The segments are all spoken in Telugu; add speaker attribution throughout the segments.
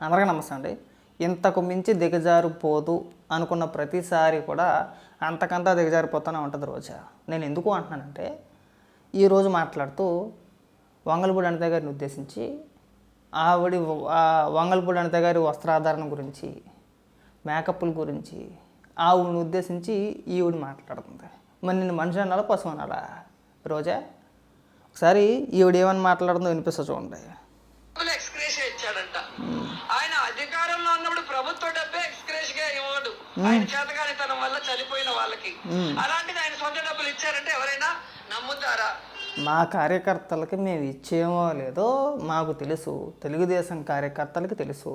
Speaker 1: అందరికీ నమస్తే అండి. ఇంతకు మించి దిగజారిపోదు అనుకున్న ప్రతిసారి కూడా అంతకంతా దిగజారిపోతూనే ఉంటుంది రోజా. నేను ఎందుకు అంటున్నానంటే ఈరోజు మాట్లాడుతూ వంగలపూడి అనిత గారిని ఉద్దేశించి ఆవిడ ఆ వంగలపూడి అనిత గారి వస్త్రాధారణ గురించి మేకప్ల గురించి ఆవిడని ఉద్దేశించి ఈవిడ మాట్లాడుతుంది. మరి నేను మనిషి అనాలా పశువు అనాలా రోజా? ఒకసారి ఈవిడ ఏమని మాట్లాడుతుందో వినిపిస్తా చూడండి.
Speaker 2: ఇచ్చాడంట ఆయన అధికారంలో ఉన్నప్పుడు ప్రభుత్వ డబ్బే ఎక్స్క్రేష్గా ఇవ్వడు ఆయన వల్ల చనిపోయిన వాళ్ళకి. అలాంటిది ఆయన సొంత డబ్బులు ఇచ్చారంటే ఎవరైనా నమ్ముతారా?
Speaker 1: మా కార్యకర్తలకి మేము ఇచ్చేమో లేదో మాకు తెలుసు. తెలుగుదేశం కార్యకర్తలకి తెలుసు.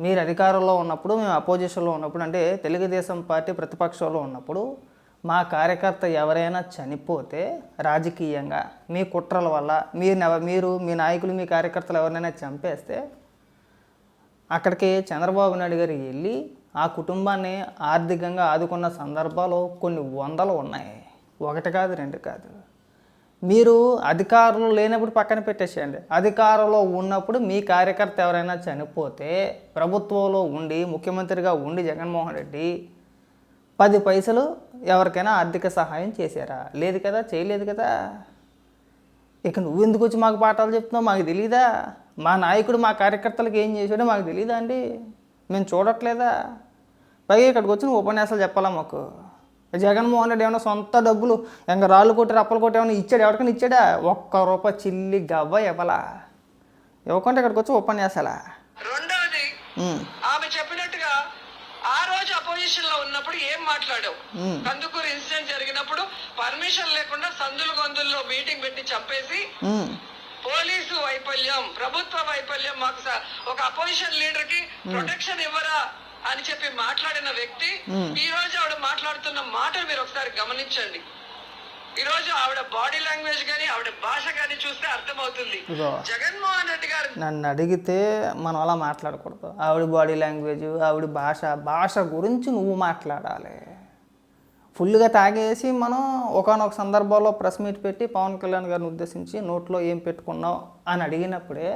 Speaker 1: మీరు అధికారంలో ఉన్నప్పుడు మేము అపోజిషన్లో ఉన్నప్పుడు అంటే తెలుగుదేశం పార్టీ ప్రతిపక్షంలో ఉన్నప్పుడు మా కార్యకర్త ఎవరైనా చనిపోతే రాజకీయంగా మీ కుట్రల వల్ల మీరు మీరు మీ నాయకులు మీ కార్యకర్తలు ఎవరినైనా చంపేస్తే అక్కడికి చంద్రబాబు నాయుడు గారు వెళ్ళి ఆ కుటుంబాన్ని ఆర్థికంగా ఆదుకున్న సందర్భాలు కొన్ని వందలు ఉన్నాయి. ఒకటి కాదు రెండు కాదు. మీరు అధికారులు లేనప్పుడు పక్కన పెట్టేసేయండి. అధికారంలో ఉన్నప్పుడు మీ కార్యకర్త ఎవరైనా చనిపోతే ప్రభుత్వంలో ఉండి ముఖ్యమంత్రిగా ఉండి జగన్మోహన్ రెడ్డి పది పైసలు ఎవరికైనా ఆర్థిక సహాయం చేశారా? లేదు కదా చేయలేదు కదా? ఇక నువ్వు ఎందుకు వచ్చి మాకు పాఠాలు చెప్తున్నావు? మాకు తెలియదా మా నాయకుడు మా కార్యకర్తలకు ఏం చేశాడో మాకు తెలియదా అండి? మేము చూడట్లేదా? పైగా ఇక్కడికి వచ్చి నువ్వు ఉపన్యాసాలు చెప్పాలా మాకు? జగన్మోహన్ రెడ్డి ఏమైనా సొంత డబ్బులు ఇంకా రాళ్ళు కొట్టి రప్పలు కొట్టి ఏమైనా ఇచ్చాడు? ఎవరికైనా ఇచ్చాడా? ఒక్క రూపాయి చిల్లి గవ్వ ఇవ్వలా? ఇవ్వకుంటే ఇక్కడికి వచ్చి ఉపన్యాసాలా?
Speaker 2: రెండవది ఆమె చెప్పినట్టుగా ఆ రోజు అపోజిషన్లో ఉన్నప్పుడు ఏం మాట్లాడావు? కందుకూరు ఇన్సిడెంట్ జరిగినప్పుడు పర్మిషన్ లేకుండా సందులు గొంతుల్లో మీటింగ్ పెట్టి చంపేసి పోలీసు వైఫల్యం ప్రభుత్వ వైఫల్యం మాకు ఒక అపోజిషన్ లీడర్కి ప్రొటెక్షన్ ఇవ్వరా? అని చెప్పి మాట్లాడిన వ్యక్తి ఈ రోజు ఆవిడ మాట్లాడుతున్న మాటలు మీరు ఒకసారి గమనించండి. ఈ రోజు ఆవిడ బాడీ లాంగ్వేజ్ గానీ ఆవిడ భాష గానీ చూస్తే అర్థమవుతుంది. జగన్మోహన్ రెడ్డి గారు
Speaker 1: నన్ను అడిగితే మనం అలా మాట్లాడకూడదు. ఆవిడ బాడీ లాంగ్వేజ్ ఆవిడ భాష భాష గురించి నువ్వు మాట్లాడాలి. ఫుల్గా తాగేసి మనం ఒకనొక సందర్భంలో ప్రెస్ మీట్ పెట్టి పవన్ కళ్యాణ్ గారిని ఉద్దేశించి నోట్లో ఏం పెట్టుకున్నావు అని అడిగినప్పుడే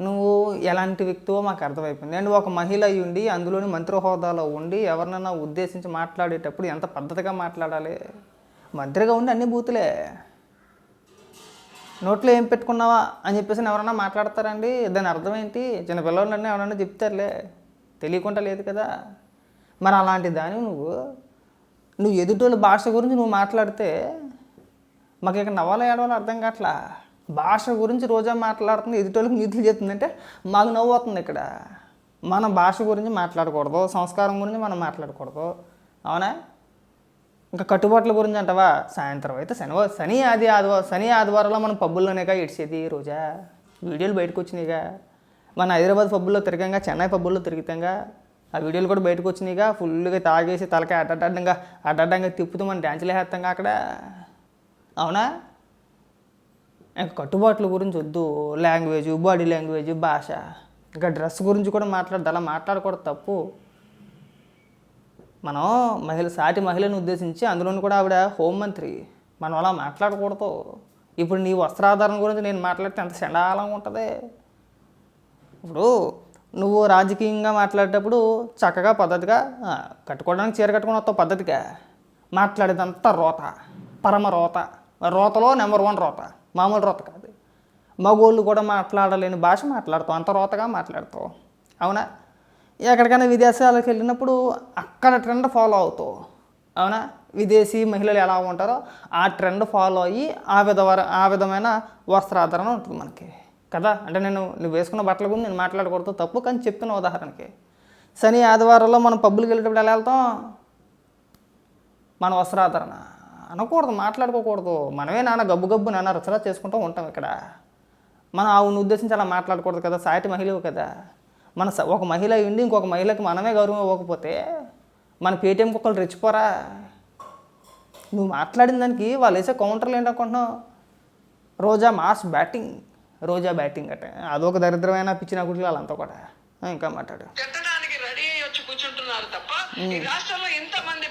Speaker 1: నువ్వు ఎలాంటి వ్యక్తివో మాకు అర్థమైపోయింది. అండ్ ఒక మహిళ అయి ఉండి అందులోని మంత్రి హోదాలో ఉండి ఎవరినైనా ఉద్దేశించి మాట్లాడేటప్పుడు ఎంత పద్ధతిగా మాట్లాడాలి? మంత్రిగా ఉండి అన్ని బూతులే. నోట్లో ఏం పెట్టుకున్నావా అని చెప్పేసి ఎవరన్నా మాట్లాడతారండి? దాని అర్థం ఏంటి? చిన్న పిల్లలన్నీ ఎవరన్నా చెప్తారులే. తెలియకుండా లేదు కదా. మరి అలాంటి దాని నువ్వు. నువ్వు ఎదుటోళ్ళ భాష గురించి నువ్వు మాట్లాడితే మాకు ఇక్కడ నవ్వాలో ఏడవాలో అర్థం కావట్లా. భాష గురించి రోజా మాట్లాడుతుంది ఎదుటోళ్ళకి నీతులు చెప్తుందంటే మాకు నవ్వు అవుతుంది ఇక్కడ. మన భాష గురించి మాట్లాడకూడదు సంస్కారం గురించి మనం మాట్లాడకూడదు. అవునా? ఇంకా కట్టుబాట్ల గురించి అంటావా? సాయంత్రం అయితే శనివారం శని ఆది ఆదివారం శని ఆదివారంలో మనం పబ్బుల్లోనేగా ఇడిచేది రోజా. వీడియోలు బయటకు వచ్చినాయిగా. మన హైదరాబాద్ పబ్బుల్లో తిరగంగా చెన్నై పబ్బుల్లో తిరుగుతాంగా. ఆ వీడియోలు కూడా బయటకు వచ్చినాయిగా. ఫుల్గా తాగేసి తలకాయ అడ్డడ్డంగా అడ్డడ్డంగా తిప్పుతూ మనం డ్యాన్సులు వేస్తాంగా అక్కడ. అవునా? కట్టుబాట్ల గురించి వద్దు. లాంగ్వేజ్ బాడీ లాంగ్వేజ్ భాష. ఇంకా డ్రెస్ గురించి కూడా మాట్లాడదు అలా మాట్లాడకూడదు తప్పు. మనం మహిళ సాటి మహిళను ఉద్దేశించి అందులోని కూడా ఆవిడ హోంమంత్రి మనం అలా మాట్లాడకూడదు. ఇప్పుడు నీ వస్త్రాధారణ గురించి నేను మాట్లాడితే ఎంత చండాలంగా ఉంటుంది? ఇప్పుడు నువ్వు రాజకీయంగా మాట్లాడేటప్పుడు చక్కగా పద్ధతిగా కట్టుకోవడానికి చీర కట్టుకుని వస్తావు పద్ధతిగా. మాట్లాడేదంతా రోత. పరమ రోత. రోతలో నెంబర్ వన్ రోత. మామూలు రోత కాదు. మగోళ్ళు కూడా మాట్లాడలేని భాష మాట్లాడతావు అంత రోతగా మాట్లాడతావు. అవునా? ఎక్కడికైనా విదేశాలకు వెళ్ళినప్పుడు అక్కడ ట్రెండ్ ఫాలో అవుతావు. అవునా? విదేశీ మహిళలు ఎలా ఉంటారో ఆ ట్రెండ్ ఫాలో అయ్యి ఆ విధ ఆ విధమైన వస్త్రాధారణ ఉంటుంది మనకి. కదా? అంటే నేను నువ్వు వేసుకున్న బట్టల గురించి నేను మాట్లాడకూడదు తప్పు కానీ చెప్తున్న ఉదాహరణకి. శని ఆదివారంలో మనం పబ్బులకి వెళ్ళేటప్పుడు ఎలా వెళ్తాం? మన వస్త్రాధరణ. అనకూడదు మాట్లాడుకోకూడదు. మనమే నాన్న గబ్బు గబ్బు నాన్న రచన చేసుకుంటూ ఉంటాం ఇక్కడ. మనం ఆవుని ఉద్దేశించి అలా మాట్లాడకూడదు కదా సాటి మహిళవు కదా. మన స- ఒక మహిళ ఉండి ఇంకొక మహిళకి మనమే గౌరవం ఇవ్వకపోతే మన పేటీఎం కుక్కలు రెచ్చిపోరా? నువ్వు మాట్లాడిన దానికి వాళ్ళు వేసే కౌంటర్లు ఏంటనుకుంటున్నావు Roja mass batting Roja batting అట. అదొక దరిద్రమైన పిచ్చిన గుడ్లు వాళ్ళంతా కూడా. ఇంకా మాట్లాడు.
Speaker 2: రెడీ అయ్యి వచ్చి కూర్చుంటున్నారు తప్ప ఈ రాష్ట్రంలో ఇంతమంది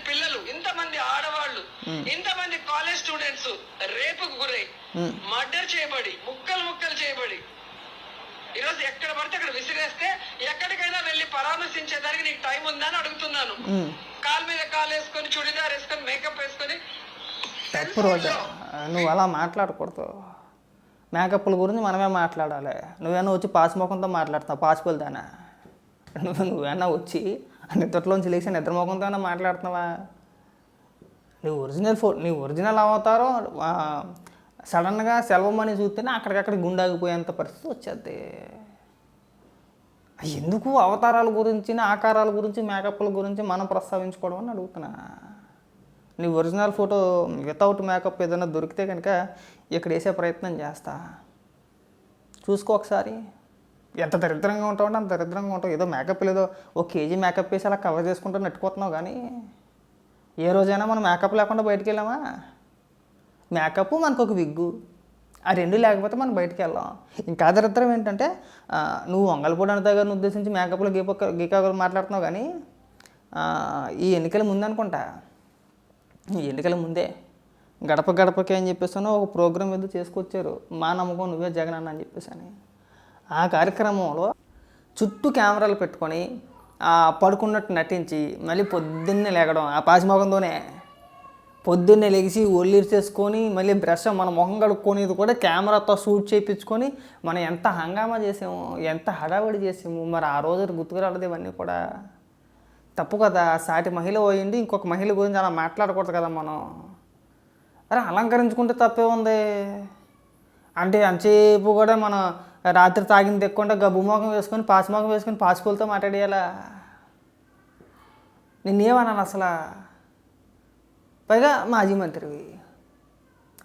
Speaker 2: ఇంతమంది కాలేజ్ స్టూడెంట్స్ రేపుకు గురై మర్డర్ చేయబడి ముక్కలు ముక్కలు చేయబడి ఈరోజు ఎక్కడ పడితే అక్కడ విసిరేస్తే ఎక్కడికైనా వెళ్ళి పరామర్శించేదానికి నీకు టైం ఉందా అని అడుగుతున్నాను కాలు మీద కాలు వేసుకొని చుడిదార్ వేసుకొని మేకప్ వేసుకొని
Speaker 1: తప్పు రోజా. నువ్వు అలా మాట్లాడకూడదు. మేకప్ల గురించి మనమే మాట్లాడాలి. నువ్వేనా వచ్చి పాస్ ముఖంతో మాట్లాడుతావు? పాసిబుల్ దానా నువ్వు నువ్వేనా వచ్చి నిద్రలోంచి లేచి నిద్ర ముఖంతోనే మాట్లాడుతున్నావా? నీ ఒరిజినల్ ఫో నీ ఒరిజినల్ అవతారం సడన్గా సెలవమని మనీ చూస్తేనే అక్కడికక్కడ గుండాగిపోయేంత పరిస్థితి వచ్చేది. ఎందుకు అవతారాల గురించి ఆకారాల గురించి మేకప్ల గురించి మనం ప్రస్తావించుకోవడం అని అడుగుతున్నా. నీ ఒరిజినల్ ఫోటో వితౌట్ మేకప్ ఏదైనా దొరికితే కనుక ఇక్కడ వేసే ప్రయత్నం చేస్తా. చూసుకో ఒకసారి. ఎంత దరిద్రంగా ఉంటావు అంటే అంత దరిద్రంగా ఉంటావు. ఏదో మేకప్ లేదో ఒక కేజీ మేకప్ వేసి అలా కవర్ చేసుకుంటూ నెట్టుకుతున్నావు కానీ ఏ రోజైనా మనం మేకప్ లేకుండా బయటికి వెళ్ళామా? మేకప్ మనకు ఒక విగ్గు. ఆ రెండు లేకపోతే మనం బయటికి వెళ్ళాం. ఇంకా దరిద్రం ఏంటంటే నువ్వు వంగలపూడి అనిత గారిని ఉద్దేశించి మేకప్లో గీపక్క గీకాకులు మాట్లాడుతున్నావు కానీ ఈ ఎన్నికల ముందు అనుకుంటా. ఈ ఎన్నికల ముందే గడప గడపకి అని చెప్పేసాను ఒక ప్రోగ్రామ్ ఏదో చేసుకొచ్చారు. మా నమ్మకం నువ్వే జగన్ అన్న అని చెప్పేసి అని. ఆ కార్యక్రమంలో చుట్టూ కెమెరాలు పెట్టుకొని పడుకున్నట్టు నటించి మళ్ళీ పొద్దున్నే లేగడం ఆ పాసిమోగంతోనే పొద్దున్నే లెగిసి ఒళ్ళీరు చేసుకొని మళ్ళీ బ్రష్ మన ముఖం కడుక్కొనేది కూడా కెమెరాతో షూట్ చేయించుకొని మనం ఎంత హంగామా చేసాము ఎంత హడావిడి చేసాము మరి ఆ రోజు గుర్తుకు రాలేదు ఇవన్నీ కూడా. తప్పు కదా సాటి మహిళ పోయింది ఇంకొక మహిళ గురించి అలా మాట్లాడకూడదు కదా మనం. అరే అలంకరించుకుంటే తప్పే ఉంది. అంటే అంతసేపు కూడా మనం రాత్రి తాగింది తెక్కుండా గబ్బుమోగం వేసుకొని పాసిమోకం వేసుకొని పాసిపూలతో మాట్లాడేయాలా? నిన్నేమన్నాను అసలు? పైగా మాజీ మంత్రివి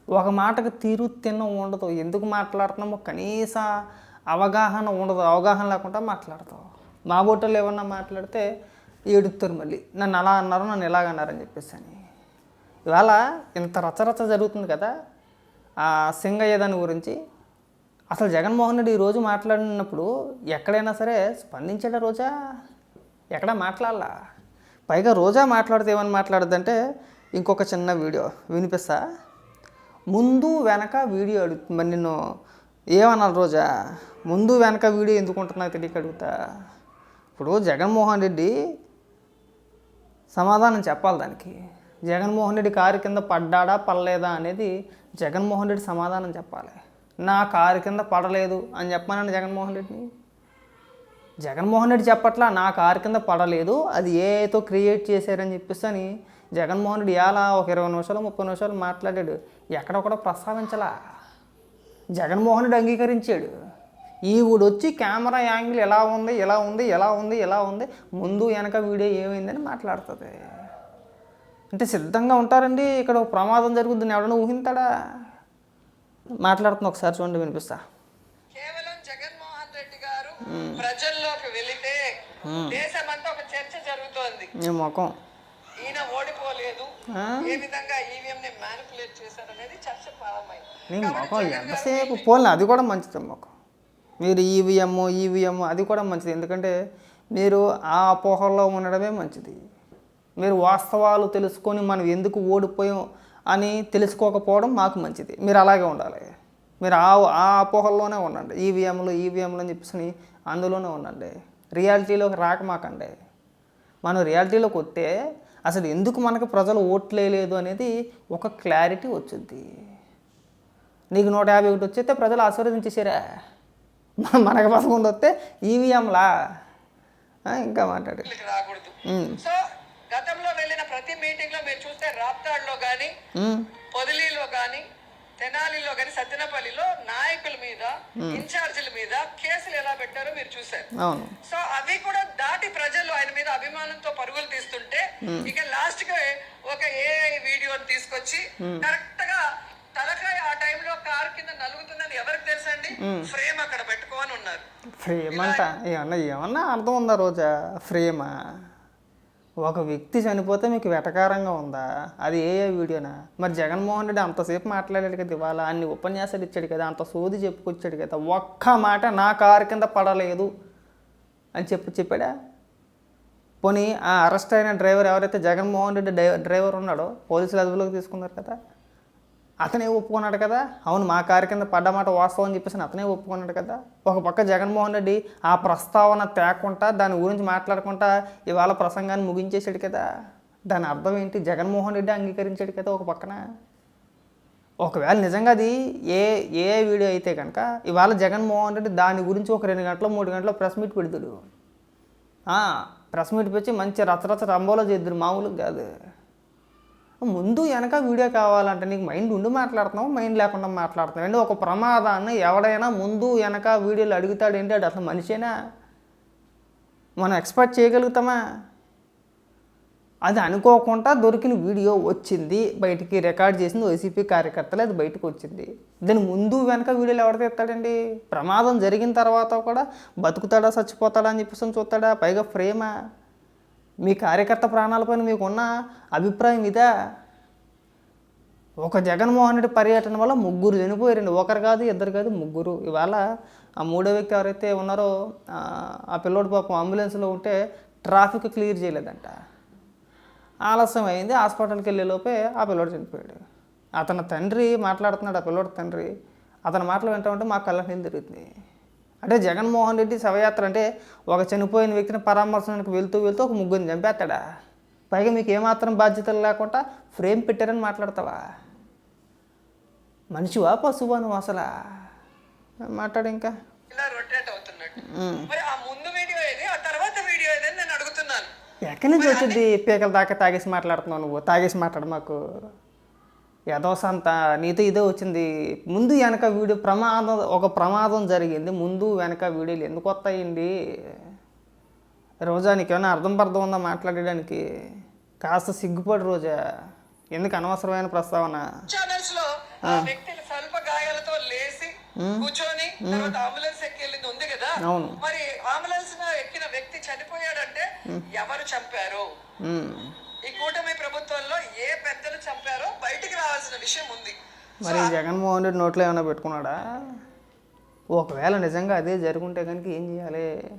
Speaker 1: ఒక మాటకు తీరు తిన్న ఉండదు. ఎందుకు మాట్లాడుతున్నామో కనీస అవగాహన ఉండదు. అవగాహన లేకుండా మాట్లాడతావు. మా బోటలు ఏమన్నా మాట్లాడితే ఏడుస్తారు మళ్ళీ. నన్ను అలా అన్నారు నన్ను ఇలాగ అన్నారని చెప్పేసి అని. ఇవాళ ఇంత రచరచ జరుగుతుంది కదా? ఆ సింగయ్య దాని గురించి అసలు జగన్మోహన్ రెడ్డి ఈరోజు మాట్లాడినప్పుడు ఎక్కడైనా సరే స్పందించాడా రోజా? ఎక్కడ మాట్లాడాలా? పైగా రోజా మాట్లాడితే ఏమని మాట్లాడద్దంటే ఇంకొక చిన్న వీడియో వినిపిస్తా? ముందు వెనక వీడియో అడుగు మరి నిన్ను ఏమన్నారు రోజా? ముందు వెనక వీడియో ఎందుకు ఉంటుందో తెలియక అడుగుతా. ఇప్పుడు జగన్మోహన్ రెడ్డి సమాధానం చెప్పాలి దానికి. జగన్మోహన్ రెడ్డి కారు కింద పడ్డాడా పడలేదా అనేది జగన్మోహన్ రెడ్డి సమాధానం చెప్పాలి. నా కారు కింద పడలేదు అని చెప్పానండి జగన్మోహన్ రెడ్డిని. జగన్మోహన్ రెడ్డి చెప్పట్లా నా కారు కింద పడలేదు అది ఏతో క్రియేట్ చేశారని చెప్పేసి అని జగన్మోహన్ రెడ్డి ఎలా ఒక ఇరవై నిమిషాలు ముప్పై నిమిషాలు మాట్లాడాడు. ఎక్కడొక్కడ కూడా ప్రస్తావించలా. జగన్మోహన్ రెడ్డి అంగీకరించాడు. ఈవిడ వచ్చి కెమెరా యాంగిల్ ఎలా ఉంది ఎలా ఉంది ఎలా ఉంది ఎలా ఉంది ముందు వెనక వీడియో ఏమైందని మాట్లాడుతుంది. అంటే సిద్ధంగా ఉంటారండి ఇక్కడ ఒక ప్రమాదం జరుగుతుంది ఎవడన్నా ఊహింతాడా మాట్లాడుతున్నా ఒకసారి చూడండి వినిపిస్తా.
Speaker 2: కేవలం జగన్మోహన్ రెడ్డి గారు ప్రజల్లోకి వెళితే దేశమంతా ఒక చర్చ జరుగుతోంది.
Speaker 1: నీ ముఖం.
Speaker 2: ఈయన ఓడిపోలేదు? ఏ విధంగా ఈవీఎం ని మ్యానిపులేట్ చేశారనేది చర్చ ప్రారంభమైంది.
Speaker 1: నీ ముఖం ఎంతసేపు పోలే అది కూడా మంచిది ముఖం. మీరు ఈవీఎం ఈవీఎం అది కూడా మంచిది. ఎందుకంటే మీరు ఆ అపోహల్లో ఉండడమే మంచిది. మీరు వాస్తవాలు తెలుసుకొని మనం ఎందుకు ఓడిపోయాం అని తెలుసుకోకపోవడం మాకు మంచిది. మీరు అలాగే ఉండాలి. మీరు ఆ ఆ అపోహల్లోనే ఉండండి. ఈవీఎంలు ఈవీఎంలు అని చెప్పేసి అందులోనే ఉండండి. రియాలిటీలోకి రాకమాకండి మనం రియాలిటీలోకి వస్తే అసలు ఎందుకు మనకు ప్రజలు ఓట్లేయలేదు అనేది ఒక క్లారిటీ వచ్చింది నీకు నూట యాభై ఒకటి వచ్చేస్తే ప్రజలు ఆశీర్వదించేసారా మన- మనకు పదకొండు వస్తే ఈవీఎంలా? ఇంకా మాట్లాడు.
Speaker 2: సో గతంలో వెళ్ళిన ప్రతి మీటింగ్లో మీరు చూస్తే రాప్తాడ్లో గాని పొదిలిలో గాని తెనాలిలో గాని సత్తెనపల్లిలో నాయకుల మీద ఇన్ఛార్జీల మీద కేసులు ఎలా పెట్టారో మీరు
Speaker 1: అవును.
Speaker 2: సో అవి కూడా దాటి ప్రజలు ఆయన మీద అభిమానంతో పరుగులు తీస్తుంటే ఇక లాస్ట్కి ఒక ఏఐ వీడియోని తీసుకొచ్చి కరెక్ట్గా తలకాయ ఆ టైంలో కార్ కింద నలుగుతుందని ఎవరికి తెలుసండి? ఫ్రేమ్ అక్కడ పెట్టుకోని ఉన్నారు.
Speaker 1: ఫ్రేమ్ అంట ఏమన్నా ఏమన్నా అర్థం ఉందా రోజా? ఫ్రేమా? ఒక వ్యక్తి చనిపోతే మీకు వెటకారంగా ఉందా? అది ఏ ఏ వీడియోనా? మరి జగన్మోహన్ రెడ్డి అంతసేపు మాట్లాడాడు కదా ఇవాళ. అన్ని ఉపన్యాసాలు ఇచ్చాడు కదా. అంత సోది చెప్పుకొచ్చాడు కదా. ఒక్క మాట నా కారు కింద పడలేదు అని చెప్పి చెప్పాడా? పోనీ ఆ అరెస్ట్ అయిన డ్రైవర్ ఎవరైతే జగన్మోహన్ రెడ్డి డ్రైవర్ ఉన్నాడో పోలీసులు అదుపులోకి తీసుకున్నారు కదా? అతనే ఒప్పుకున్నాడు కదా. అవును మా కారు కింద పడ్డమాట వాస్తవం అని చెప్పేసి అతనే ఒప్పుకున్నాడు కదా. ఒక పక్క జగన్మోహన్ రెడ్డి ఆ ప్రస్తావన తేకుండా దాని గురించి మాట్లాడకుండా ఇవాళ ప్రసంగాన్ని ముగించేశాడు కదా. దాని అర్థం ఏంటి? జగన్మోహన్ రెడ్డి అంగీకరించాడు కదా ఒక పక్కన. ఒకవేళ నిజంగా అది ఏ ఏ వీడియో అయితే కనుక ఇవాళ జగన్మోహన్ రెడ్డి దాని గురించి ఒక రెండు గంటలు మూడు గంటలు ప్రెస్ మీట్ పెడతాడు. ప్రెస్ మీట్ పెట్టి మంచి రచరచ రంబోలో చేద్దరు మామూలుగా కాదు. ముందు వెనక వీడియో కావాలంటే నీకు మైండ్ ఉండి మాట్లాడుతున్నావు మైండ్ లేకుండా మాట్లాడుతున్నావు. అంటే ఒక ప్రమాదాన్ని ఎవడైనా ముందు వెనక వీడియోలు అడుగుతాడేంటి అది అసలు మనిషేనా? మనం ఎక్స్పెక్ట్ చేయగలుగుతామా? అది అనుకోకుండా దొరికిన వీడియో వచ్చింది బయటికి రికార్డ్ చేసింది వైసీపీ కార్యకర్తలు అది బయటకు వచ్చింది. దాని ముందు వెనక వీడియోలు ఎవరు తీస్తాడండి? ప్రమాదం జరిగిన తర్వాత కూడా బతుకుతాడా చచ్చిపోతాడా అని చెప్పేసి చూస్తాడా? పైగా ఫ్రేమా మీ కార్యకర్త ప్రాణాలపైన మీకున్న అభిప్రాయం ఇదా. ఒక జగన్మోహన్ రెడ్డి పర్యటన వల్ల ముగ్గురు చనిపోయారండి. ఒకరు కాదు ఇద్దరు కాదు ముగ్గురు. ఇవాళ ఆ మూడో వ్యక్తి ఎవరైతే ఉన్నారో ఆ, పిల్లోడు పాపం అంబులెన్స్లో ఉంటే ట్రాఫిక్ క్లియర్ చేయలేదంట. ఆలస్యం అయింది. హాస్పిటల్కి వెళ్ళే లోపే ఆ పిల్లోడు చనిపోయాడు. అతని తండ్రి మాట్లాడుతున్నాడు ఆ పిల్లోడు తండ్రి. అతని మాటలు వింటా ఉంటే మా కళ్ళ నీళ్ళు తిరుగుతుంది. అంటే జగన్మోహన్ రెడ్డి శవయాత్ర అంటే ఒక చనిపోయిన వ్యక్తిని పరామర్శనానికి వెళ్తూ వెళ్తూ ఒక ముగ్గురిని చంపేస్తాడా? పైగా మీకు ఏమాత్రం బాధ్యతలు లేకుండా ఫ్రేమ్ పెట్టారని మాట్లాడతావా? మనిషివా పశువా నువ్వు అసలా? మాట్లాడు ఇంకా. ఎక్కడి నుంచి వచ్చింది పీకల దాకా తాగేసి మాట్లాడుతున్నావు నువ్వు? తాగేసి మాట్లాడు మాకు. ఏదో సంత నీతో ఇదే వచ్చింది. ముందు వెనక వీడియో ప్రమాదం ఒక ప్రమాదం జరిగింది. ముందు వెనక వీడియోలు ఎందుకు వస్తాయండి? రోజా నీకేమైనా అర్థం పర్థం ఉందా మాట్లాడడానికి? కాస్త సిగ్గుపడి రోజా. ఎందుకు అనవసరమైన ప్రస్తావన?
Speaker 2: ఛానల్స్లో ఆ. వ్యక్తులు స్వల్ప గాయాలతో లేచి కూర్చొని తర్వాత అంబులెన్స్ ఎక్కి వెళ్ళింది ఉంది కదా?
Speaker 1: అవును.
Speaker 2: మరి అంబులెన్స్ ఎక్కిన వ్యక్తి చనిపోయాడంటే ఎవరు చంపారు. ఈ కూటమి ప్రభుత్వంలో ఏ రావాల్సిన విషయం ఉంది.
Speaker 1: మరి జగన్మోహన్ రెడ్డి నోట్లో ఏమైనా పెట్టుకున్నాడా? ఒకవేళ నిజంగా అదే జరుగుంటే కనుక ఏం చేయాలి?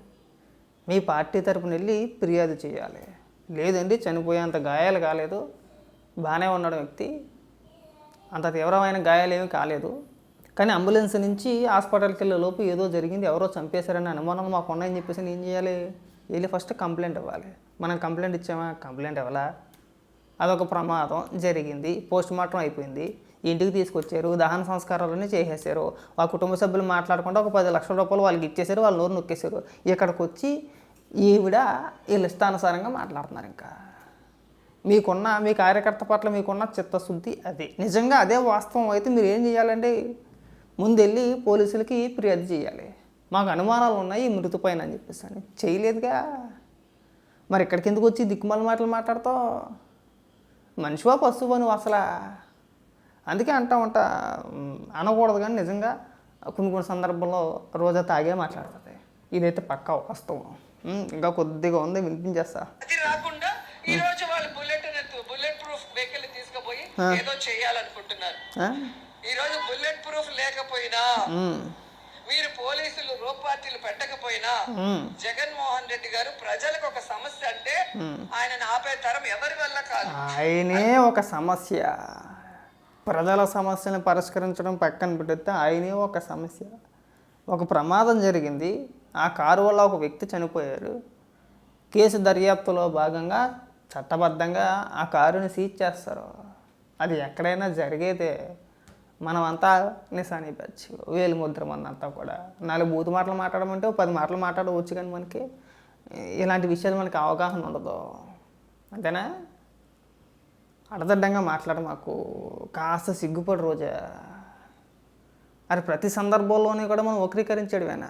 Speaker 1: మీ పార్టీ తరపున వెళ్ళి ఫిర్యాదు చేయాలి. లేదండి చనిపోయేంత గాయాలు కాలేదు. బాగానే ఉన్నాడు వ్యక్తి. అంత తీవ్రమైన గాయాలు ఏమీ కాలేదు. కానీ అంబులెన్స్ నుంచి హాస్పిటల్కి వెళ్ళే లోపు ఏదో జరిగింది. ఎవరో చంపేశారని అనుమానం మాకు ఉన్నాయని చెప్పేసి ఏం చేయాలి? వెళ్ళి ఫస్ట్ కంప్లైంట్ ఇవ్వాలి. మనం కంప్లైంట్ ఇచ్చామా? కంప్లైంట్ ఇవ్వాలా? అదొక ప్రమాదం జరిగింది. పోస్ట్ మార్టం అయిపోయింది. ఇంటికి తీసుకొచ్చారు. దహన సంస్కారాలన్నీ చేసేసారు. ఆ కుటుంబ సభ్యులు మాట్లాడకుండా ఒక పది లక్షల రూపాయలు వాళ్ళకి ఇచ్చేసారు. వాళ్ళు నోరు నొక్కేశారు. ఇక్కడికి వచ్చి ఈవిడ వీళ్ళు ఇష్టానుసారంగా మాట్లాడుతున్నారు ఇంకా. మీకున్న మీ కార్యకర్త పట్ల మీకున్న చిత్తశుద్ధి అది. నిజంగా అదే వాస్తవం అయితే మీరు ఏం చేయాలండి? ముందెళ్ళి పోలీసులకి ఫిర్యాదు చేయాలి. మాకు అనుమానాలు ఉన్నాయి ఈ మృతి పైన అని చెప్పేసి అని. చేయలేదుగా. మరి ఇక్కడికి ఎందుకు వచ్చి దిక్కుమాల మాటలు మాట్లాడతావు? మనిషివా పశువా నువ్వు అసలు? అందుకే అంటా ఉంటా అనకూడదు కానీ నిజంగా కొన్ని కొన్ని సందర్భంలో రోజా తాగే మాట్లాడుతుంది. ఇదైతే పక్కా వాస్తవం. ఇంకా కొద్దిగా ఉంది వినిపించేస్తా.
Speaker 2: ఈ రోజు వాళ్ళు బుల్లెట్ బుల్లెట్ ప్రూఫ్ వెహికల్ తీసుకుపోయి ఏదో చేయాలనుకుంటున్నారు.
Speaker 1: ఆ?
Speaker 2: ఈ రోజు బుల్లెట్ ప్రూఫ్ లేకపోయినా మీరు పోలీసులు రోప్ పార్టీలు పెట్టకపోయినా జగన్మోహన్ రెడ్డి గారు ప్రజలకు ఒక సమస్య అంటే ఆయనను ఆపే తరం ఎవరి వల్ల కాదు?
Speaker 1: ఆయనే ఒక సమస్య. ప్రజల సమస్యను పరిష్కరించడం పక్కన పెడితే ఆయనే ఒక సమస్య. ఒక ప్రమాదం జరిగింది. ఆ కారు వల్ల ఒక వ్యక్తి చనిపోయారు. కేసు దర్యాప్తులో భాగంగా చట్టబద్ధంగా ఆ కారుని సీజ్ చేస్తారు. అది ఎక్కడైనా జరిగేదే. మనమంతా నిశాని బ్యాచ్ వేలు ముద్ర మనంతా కూడా. నాలుగు బూతు మాటలు మాట్లాడమంటే పది మాటలు మాట్లాడవచ్చు కానీ మనకి ఇలాంటి విషయాలు మనకి అవగాహన ఉండదు. అంతేనా? అడదడ్డంగా మాట్లాడ మాకు కాస్త సిగ్గుపడి రోజా. అరే ప్రతి సందర్భంలోనే కూడా మనం వక్రీకరించడమేనా